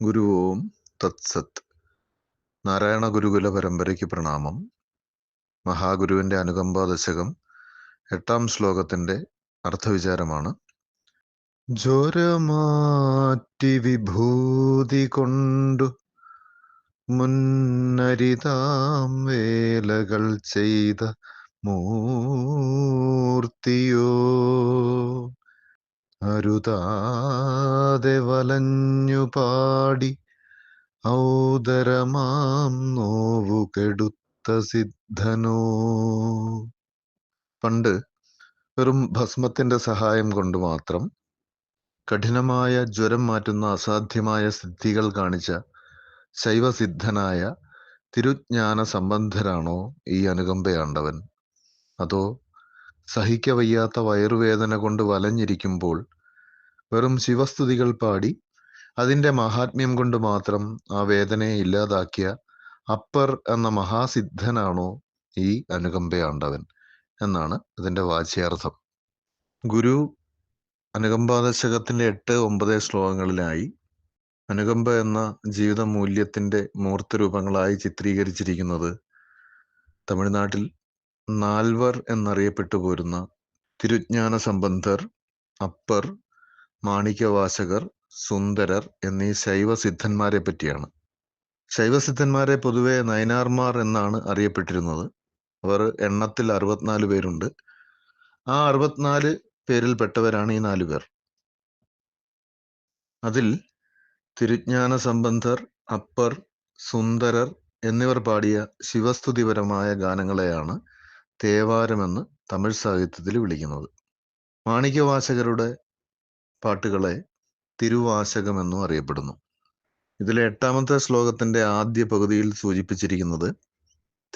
ഗുരു ഓം തത്സത് നാരായണ ഗുരുകുല പരമ്പരയ്ക്ക് പ്രണാമം. മഹാഗുരുവിന്റെ അനുകമ്പ ദശകം എട്ടാം ശ്ലോകത്തിന്റെ അർത്ഥവിചാരമാണ്. ജ്വരമാറ്റി വിഭൂതി കൊണ്ടു മുന്നരിതാം വേലകൾ ചെയ്ത മൂർത്തിയോ അരുതാതെ വലഞ്ഞു പാടി ഔദരമാം നോവു കെടുത്ത സിദ്ധനോ. പണ്ട് വെറും ഭസ്മത്തിന്റെ സഹായം കൊണ്ട് മാത്രം കഠിനമായ ജ്വരം മാറ്റുന്ന അസാധ്യമായ സിദ്ധികൾ കാണിച്ച ശൈവസിദ്ധനായ തിരുജ്ഞാന സംബന്ധരാണോ ഈ അനുകമ്പയാണ്ടവൻ? അതോ സഹിക്കവയ്യാത്ത വയറുവേദന കൊണ്ട് വലഞ്ഞിരിക്കുമ്പോൾ വെറും ശിവസ്തുതികൾ പാടി അതിന്റെ മഹാത്മ്യം കൊണ്ട് മാത്രം ആ വേദനയെ ഇല്ലാതാക്കിയ അപ്പർ എന്ന മഹാസിദ്ധനാണോ ഈ അനുകമ്പയാണ്ടവൻ എന്നാണ് ഇതിന്റെ വാച്യാർത്ഥം. ഗുരു അനുകമ്പാദശകത്തിന്റെ എട്ട് ഒമ്പത് ശ്ലോകങ്ങളിലായി അനുകമ്പ എന്ന ജീവിത മൂല്യത്തിന്റെ മൂർത്തരൂപങ്ങളായി ചിത്രീകരിച്ചിരിക്കുന്നത് തമിഴ്നാട്ടിൽ നാൽവർ എന്നറിയപ്പെട്ടു പോരുന്ന തിരുജ്ഞാന സംബന്ധർ അപ്പർ മാണിക്യവാചകർ സുന്ദരർ എന്നീ ശൈവസിദ്ധന്മാരെ പറ്റിയാണ്. ശൈവസിദ്ധന്മാരെ പൊതുവെ നയനാർമാർ എന്നാണ് അറിയപ്പെട്ടിരുന്നത്. അവർ എണ്ണത്തിൽ അറുപത്തിനാല് പേരുണ്ട്. ആ അറുപത്തിനാല് പേരിൽപ്പെട്ടവരാണ് ഈ നാലു പേർ അതിൽ തിരുജ്ഞാന സംബന്ധർ അപ്പർ സുന്ദരർ എന്നിവർ പാടിയ ശിവസ്തുതിപരമായ ഗാനങ്ങളെയാണ് തേവാരമെന്ന് തമിഴ് സാഹിത്യത്തിൽ വിളിക്കുന്നത്. മാണിക്യവാചകരുടെ പാട്ടുകളെ തിരുവാചകമെന്നും അറിയപ്പെടുന്നു. ഇതിലെ എട്ടാമത്തെ ശ്ലോകത്തിന്റെ ആദ്യ പകുതിയിൽ സൂചിപ്പിച്ചിരിക്കുന്നത്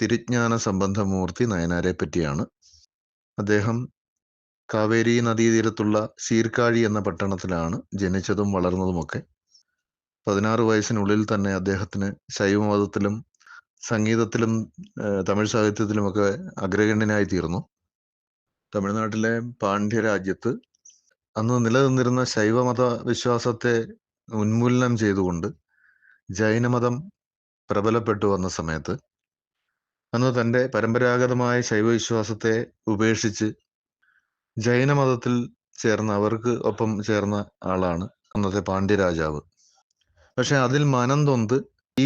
തിരുജ്ഞാന സംബന്ധമൂർത്തി നയനാരെ പറ്റിയാണ്. അദ്ദേഹം കാവേരി നദീതീരത്തുള്ള ശീർക്കാഴി എന്ന പട്ടണത്തിലാണ് ജനിച്ചതും വളർന്നതുമൊക്കെ. പതിനാറ് വയസ്സിനുള്ളിൽ തന്നെ അദ്ദേഹത്തിന് ശൈവമതത്തിലും സംഗീതത്തിലും തമിഴ് സാഹിത്യത്തിലുമൊക്കെ അഗ്രഗണ്യനായി തീർന്നു തമിഴ്നാട്ടിലെ പാണ്ഡ്യ രാജ്യത്ത് അന്ന് നിലനിന്നിരുന്ന ശൈവമത വിശ്വാസത്തെ ഉന്മൂലനം ചെയ്തുകൊണ്ട് ജൈനമതം പ്രബലപ്പെട്ടു വന്ന സമയത്ത് അന്ന് തന്റെ പരമ്പരാഗതമായ ശൈവവിശ്വാസത്തെ ഉപേക്ഷിച്ച് ജൈനമതത്തിൽ ചേർന്ന അവർക്ക് ഒപ്പം ചേർന്ന ആളാണ് അന്നത്തെ പാണ്ഡ്യരാജാവ്. പക്ഷെ അതിൽ മനം തൊന്ത് ഈ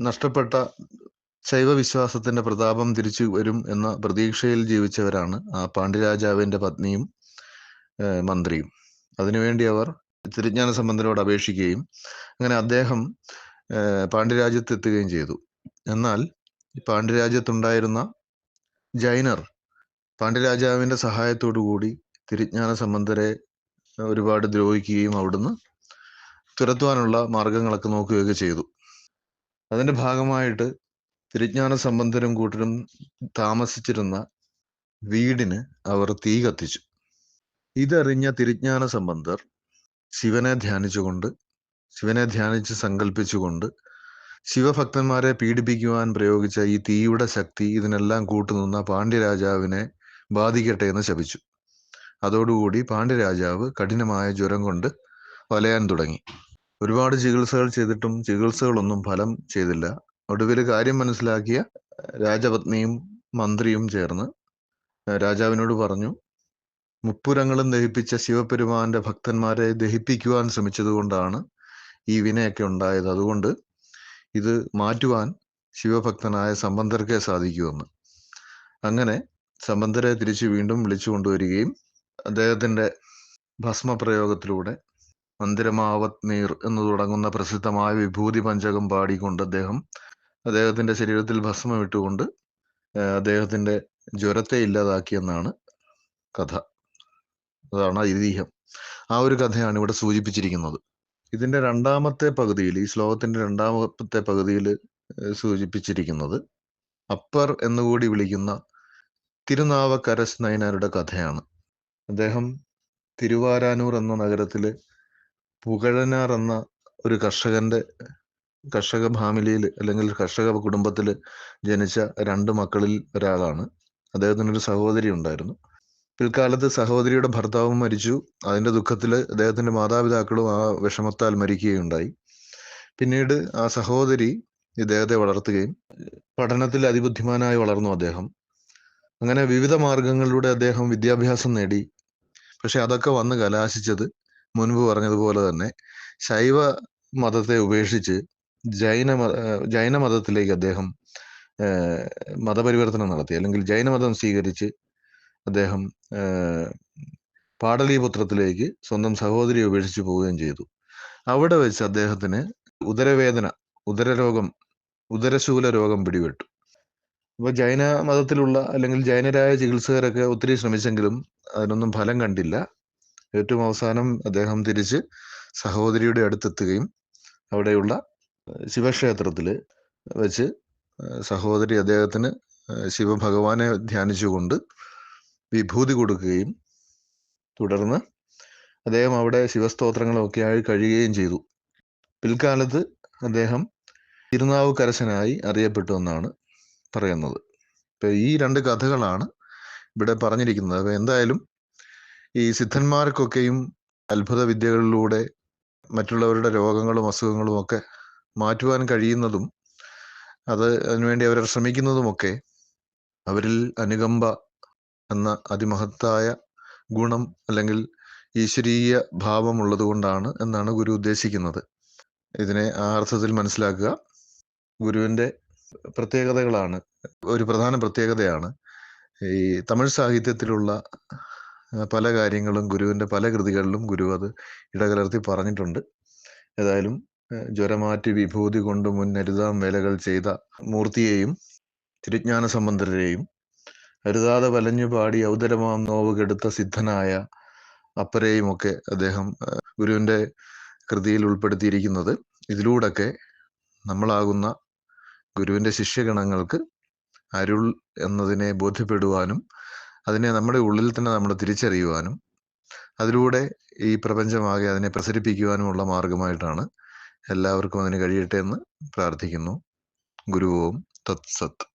നഷ്ടപ്പെട്ട ശൈവവിശ്വാസത്തിന്റെ പ്രതാപം തിരിച്ചു വരും എന്ന പ്രതീക്ഷയിൽ ജീവിച്ചവരാണ് ആ പാണ്ഡ്യരാജാവിന്റെ പത്നിയും മന്ത്രിയും. അതിനുവേണ്ടി അവർ തിരുജ്ഞാന സംബന്ധനോട് അപേക്ഷിക്കുകയും അങ്ങനെ അദ്ദേഹം പാണ്ഡ്യരാജ്യത്ത് എത്തുകയും ചെയ്തു. എന്നാൽ പാണ്ഡ്യരാജ്യത്തുണ്ടായിരുന്ന ജൈനർ പാണ്ഡ്യരാജാവിന്റെ സഹായത്തോടു കൂടി തിരുജ്ഞാന സംബന്ധരെ ഒരുപാട് ദ്രോഹിക്കുകയും അവിടുന്ന് തുരത്തുവാനുള്ള മാർഗങ്ങളൊക്കെ നോക്കുകയൊക്കെ ചെയ്തു. അതിന്റെ ഭാഗമായിട്ട് തിരുജ്ഞാന സംബന്ധരും കൂട്ടരും താമസിച്ചിരുന്ന വീടിന് അവർ തീ കത്തിച്ചു. ഇതറിഞ്ഞ തിരുജ്ഞാന സംബന്ധർ ശിവനെ ധ്യാനിച്ചുകൊണ്ട് ശിവനെ ധ്യാനിച്ച് സങ്കല്പിച്ചുകൊണ്ട് ശിവഭക്തന്മാരെ പീഡിപ്പിക്കുവാൻ പ്രയോഗിച്ച ഈ തീയുടെ ശക്തി ഇതിനെല്ലാം കൂട്ടുനിന്ന പാണ്ഡ്യരാജാവിനെ ബാധിക്കട്ടെ എന്ന് ശപിച്ചു. അതോടുകൂടി പാണ്ഡ്യരാജാവ് കഠിനമായ ജ്വരം കൊണ്ട് വലയാൻ തുടങ്ങി. ഒരുപാട് ചികിത്സകൾ ചെയ്തിട്ടും ചികിത്സകളൊന്നും ഫലം ചെയ്തില്ല. ഒടുവിൽ കാര്യം മനസ്സിലാക്കിയ രാജപത്നിയും മന്ത്രിയും ചേർന്ന് രാജാവിനോട് പറഞ്ഞു മുപ്പുരങ്ങളും ദഹിപ്പിച്ച ശിവപെരുമാന്റെ ഭക്തന്മാരെ ദഹിപ്പിക്കുവാൻ ശ്രമിച്ചതുകൊണ്ടാണ് ഈ വിനയൊക്കെ ഉണ്ടായത്. അതുകൊണ്ട് ഇത് മാറ്റുവാൻ ശിവഭക്തനായ സംബന്ധർക്കേ സാധിക്കുമെന്ന്. അങ്ങനെ സംബന്ധരെ തിരിച്ചു വീണ്ടും വിളിച്ചു കൊണ്ടുവരികയും അദ്ദേഹത്തിന്റെ ഭസ്മപ്രയോഗത്തിലൂടെ മന്ദിരമാവത് നീർ എന്ന് തുടങ്ങുന്ന പ്രസിദ്ധമായ വിഭൂതി പഞ്ചകം പാടിക്കൊണ്ട് അദ്ദേഹം അദ്ദേഹത്തിന്റെ ശരീരത്തിൽ ഭസ്മം ഇട്ടുകൊണ്ട് അദ്ദേഹത്തിന്റെ ജ്വരത്തെ ഇല്ലാതാക്കിയെന്നാണ് കഥ. അതാണ് ഐതിഹ്യം. ആ ഒരു കഥയാണ് ഇവിടെ സൂചിപ്പിച്ചിരിക്കുന്നത്. ഇതിന്റെ രണ്ടാമത്തെ പകുതിയിൽ ഈ ശ്ലോകത്തിന്റെ രണ്ടാമത്തെ പകുതിയിൽ സൂചിപ്പിച്ചിരിക്കുന്നത് അപ്പർ എന്നുകൂടി വിളിക്കുന്ന തിരുനാവക്കരസ് നയനാരുടെ കഥയാണ്. അദ്ദേഹം തിരുവാരാനൂർ എന്ന നഗരത്തിലെ പുകഴനാർ എന്ന ഒരു കർഷകന്റെ കർഷക ഫാമിലിയിൽ അല്ലെങ്കിൽ കർഷക കുടുംബത്തിൽ ജനിച്ച രണ്ട് മക്കളിൽ ഒരാളാണ്. അദ്ദേഹത്തിന് ഒരു സഹോദരി ഉണ്ടായിരുന്നു. പിൽക്കാലത്ത് സഹോദരിയുടെ ഭർത്താവും മരിച്ചു. അതിന്റെ ദുഃഖത്തിൽ അദ്ദേഹത്തിന്റെ മാതാപിതാക്കളും ആ വിഷമത്താൽ മരിക്കുകയുണ്ടായി. പിന്നീട് ആ സഹോദരി ഇദ്ദേഹത്തെ വളർത്തുകയും പഠനത്തിൽ അതിബുദ്ധിമാനായി വളർന്നു അദ്ദേഹം. അങ്ങനെ വിവിധ മാർഗങ്ങളിലൂടെ അദ്ദേഹം വിദ്യാഭ്യാസം നേടി. പക്ഷെ അതൊക്കെ വന്ന് കലാശിച്ചത് മുൻപ് പറഞ്ഞതുപോലെ തന്നെ ശൈവ മതത്തെ ഉപേക്ഷിച്ച് ജൈന ജൈന മതത്തിലേക്ക് അദ്ദേഹം മതപരിവർത്തനം നടത്തി. അല്ലെങ്കിൽ ജൈനമതം സ്വീകരിച്ച് അദ്ദേഹം പാടലീപുത്രത്തിലേക്ക് സ്വന്തം സഹോദരി ഉപേക്ഷിച്ച് പോവുകയും ചെയ്തു. അവിടെ വെച്ച് അദ്ദേഹത്തിന് ഉദരവേദന ഉദരരോഗം ഉദരശൂല രോഗം പിടിപെട്ടു. അപ്പൊ ജൈന മതത്തിലുള്ള അല്ലെങ്കിൽ ജൈനരായ ചികിത്സകരൊക്കെ ഒത്തിരി ശ്രമിച്ചെങ്കിലും അതിനൊന്നും ഫലം കണ്ടില്ല. ഏറ്റവും അവസാനം അദ്ദേഹം തിരിച്ച് സഹോദരിയുടെ അടുത്തെത്തുകയും അവിടെയുള്ള ഏഹ്, ശിവക്ഷേത്രത്തിൽ വെച്ച് സഹോദരി അദ്ദേഹത്തിന് ശിവഭഗവാനെ ധ്യാനിച്ചുകൊണ്ട് വിഭൂതി കൊടുക്കുകയും തുടർന്ന് അദ്ദേഹം അവിടെ ശിവസ്തോത്രങ്ങളൊക്കെ ആയി കഴിയുകയും ചെയ്തു. പിൽക്കാലത്ത് അദ്ദേഹം തിരുനാവുക്കരശനായി അറിയപ്പെട്ടു എന്നാണ് പറയുന്നത്. ഇപ്പൊ ഈ രണ്ട് കഥകളാണ് ഇവിടെ പറഞ്ഞിരിക്കുന്നത്. അപ്പൊ എന്തായാലും ഈ സിദ്ധന്മാർക്കൊക്കെയും അത്ഭുത വിദ്യകളിലൂടെ മറ്റുള്ളവരുടെ രോഗങ്ങളും അസുഖങ്ങളും ഒക്കെ മാറ്റുവാൻ കഴിയുന്നതും അത് അതിനുവേണ്ടി അവർ ശ്രമിക്കുന്നതുമൊക്കെ അവരിൽ അനുകമ്പ എന്ന അതിമഹത്തായ ഗുണം അല്ലെങ്കിൽ ഈശ്വരീയ ഭാവം ഉള്ളതുകൊണ്ടാണ് എന്നാണ് ഗുരു ഉദ്ദേശിക്കുന്നത്. ഇതിനെ ആ അർത്ഥത്തിൽ മനസ്സിലാക്കുക. ഗുരുവിന്റെ പ്രത്യേകതകളാണ് ഒരു പ്രധാന പ്രത്യേകതയാണ്. ഈ തമിഴ് സാഹിത്യത്തിലുള്ള പല കാര്യങ്ങളും ഗുരുവിന്റെ പല കൃതികളിലും ഗുരു അത് ഇടകലർത്തി പറഞ്ഞിട്ടുണ്ട്. ഏതായാലും ജ്വരമാറ്റി വിഭൂതി കൊണ്ട് മുന്നരുതാം വേലകൾ ചെയ്ത മൂർത്തിയെയും തിരുജ്ഞാന സംബന്ധരെയും അരുതാതെ വലഞ്ഞു പാടി ഔദരമാം നോവ് കെടുത്ത സിദ്ധനായ അപ്പരെയും ഒക്കെ അദ്ദേഹം ഗുരുവിന്റെ കൃതിയിൽ ഉൾപ്പെടുത്തിയിരിക്കുന്നത്. ഇതിലൂടൊക്കെ നമ്മളാകുന്ന ഗുരുവിന്റെ ശിഷ്യഗണങ്ങൾക്ക് അരുൾ എന്നതിനെ ബോധ്യപ്പെടുവാനും അതിനെ നമ്മുടെ ഉള്ളിൽ തന്നെ നമ്മൾ തിരിച്ചറിയുവാനും അതിലൂടെ ഈ പ്രപഞ്ചമാകെ അതിനെ പ്രസരിപ്പിക്കുവാനുമുള്ള മാർഗമായിട്ടാണ് എല്ലാവർക്കും അതിന് കഴിയട്ടെ എന്ന് പ്രാർത്ഥിക്കുന്നു. ഗുരുവോം തത് സത്ത്